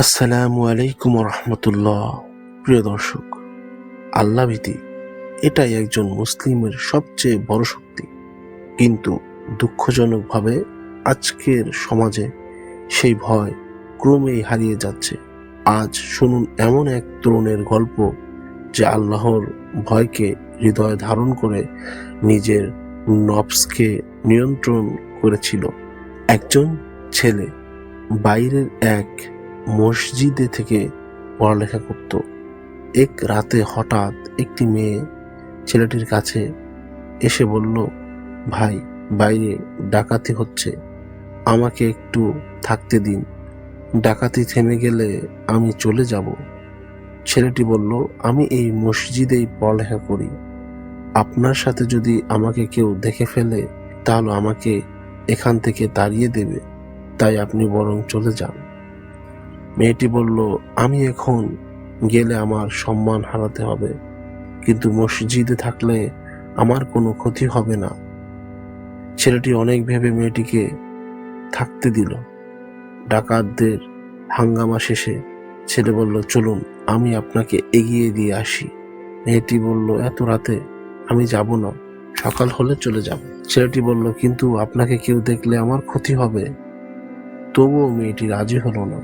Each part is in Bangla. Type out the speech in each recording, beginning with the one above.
আসসালামু আলাইকুম রহমতুল্লাহ প্রিয় দর্শক, আল্লাহ ভীতি, এটাই একজন মুসলিমের সবচেয়ে বড় শক্তি। কিন্তু দুঃখজনকভাবে আজকের সমাজে সেই ভয় ক্রমেই হারিয়ে যাচ্ছে। আজ শুনুন এমন এক তরুণের গল্প যে আল্লাহর ভয়কে হৃদয়ে ধারণ করে নিজের নবসকে নিয়ন্ত্রণ করেছিল। একজন ছেলে, বাইরের এক মসজিদে থেকে পড়ালেখা করত। এক রাতে হঠাৎ একটি মেয়ে ছেলেটির কাছে এসে বলল, ভাই, বাইরে ডাকাতি হচ্ছে। আমাকে একটু থাকতে দিন। ডাকাতি থেমে গেলে আমি চলে যাব। ছেলেটি বলল, আমি এই মসজিদেই পড়ালেখা করি। আপনার সাথে যদি আমাকে কেউ দেখে ফেলে, তাহলে আমাকে এখান থেকে তাড়িয়ে দেবে। তাই আপনি বরং চলে যান। মেয়েটি বলল, আমি এখন গেলে আমার সম্মান হারাতে হবে, কিন্তু মসজিদে থাকলে আমার কোনো ক্ষতি হবে না। ছেলেটি অনেক ভেবে মেয়েটিকে থাকতে দিল। ডাকাতদের হাঙ্গামা শেষে ছেলে বলল, চলুন, আমি আপনাকে এগিয়ে দিয়ে আসি। মেয়েটি বলল, এত রাতে আমি যাব না, সকাল হলে চলে যাব। ছেলেটি বলল, কিন্তু আপনাকে কেউ দেখলে আমার ক্ষতি হবে, তবুও মেয়েটি রাজি হলো না।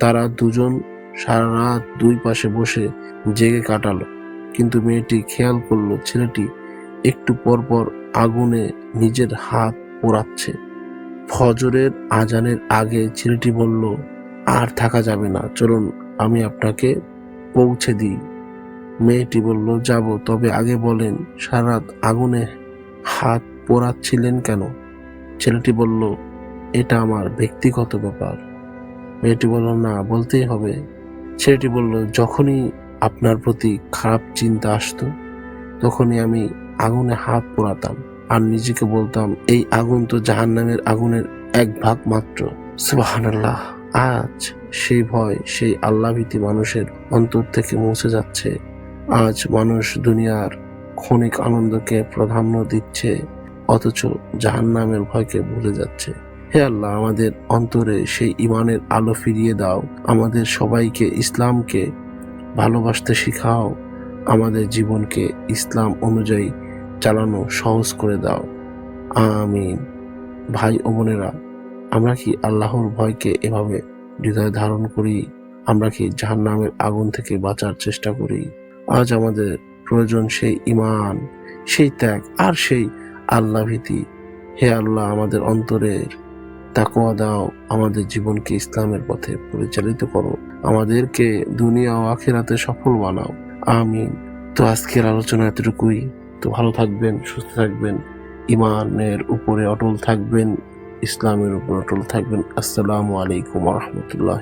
তারা দুজন সারা রাত দুই পাশে বসে জেগে কাটালো। কিন্তু মেয়েটি খেয়াল করল ছেলেটি একটু পর পর আগুনে নিজের হাত পোড়াচ্ছে। ফজরের আজানের আগে ছেলেটি বলল, আর থাকা যাবে না, চলুন, আমি আপনাকে পৌঁছে দিই। মেয়েটি বলল, যাব, তবে আগে বলেন, সারা রাত আগুনে হাত পোড়াচ্ছিলেন কেন? ছেলেটি বলল, এটা আমার ব্যক্তিগত ব্যাপার। মেয়েটি বলল, না, বলতেই হবে। ছেলেটি বলল, যখনই আপনার প্রতি খারাপ চিন্তা আসতো, তখনই আমি আগুনে হাত পোড়াতাম আর নিজেকে বলতাম, এই আগুন তো জাহান নামের আগুনের এক ভাগ মাত্র। সুবাহান্লাহ আজ সেই ভয় সেই আল্লাভীতি মানুষের অন্তর থেকে মুছে যাচ্ছে। আজ মানুষ দুনিয়ার ক্ষণিক আনন্দকে প্রাধান্য দিচ্ছে, অথচ জাহান নামের ভয়কে ভুলে যাচ্ছে। হে আল্লাহ, আমাদের অন্তরে সেই ইমানের আলো ফিরিয়ে দাও। আমাদের সবাইকে ইসলামকে ভালোবাসতে শিখাও। আমাদের জীবনকে ইসলাম অনুযায়ী চালানো সহজ করে দাও। আমিন। ভাই ও বোনেরা, আমরা কি আল্লাহর ভয়কে এভাবে হৃদয়ে ধারণ করি? আমরা কি জাহান নামের আগুন থেকে বাঁচার চেষ্টা করি? আজ আমাদের প্রয়োজন সেই ইমান সেই ত্যাগ আর সেই আল্লাহ ভীতি। হে আল্লাহ, আমাদের অন্তরের তাকোয়া দাও, আমাদের জীবনকে ইসলামের পথে পরিচালিত করো। আমাদেরকে দুনিয়া ও আখেরাতে সফল বানাও। আমিন। তো আজকের আলোচনা এতটুকুই। তো ভালো থাকবেন, সুস্থ থাকবেন। ইমানের উপরে অটল থাকবেন, ইসলামের উপর অটল থাকবেন। আসসালামু আলাইকুম রহমতুল্লাহ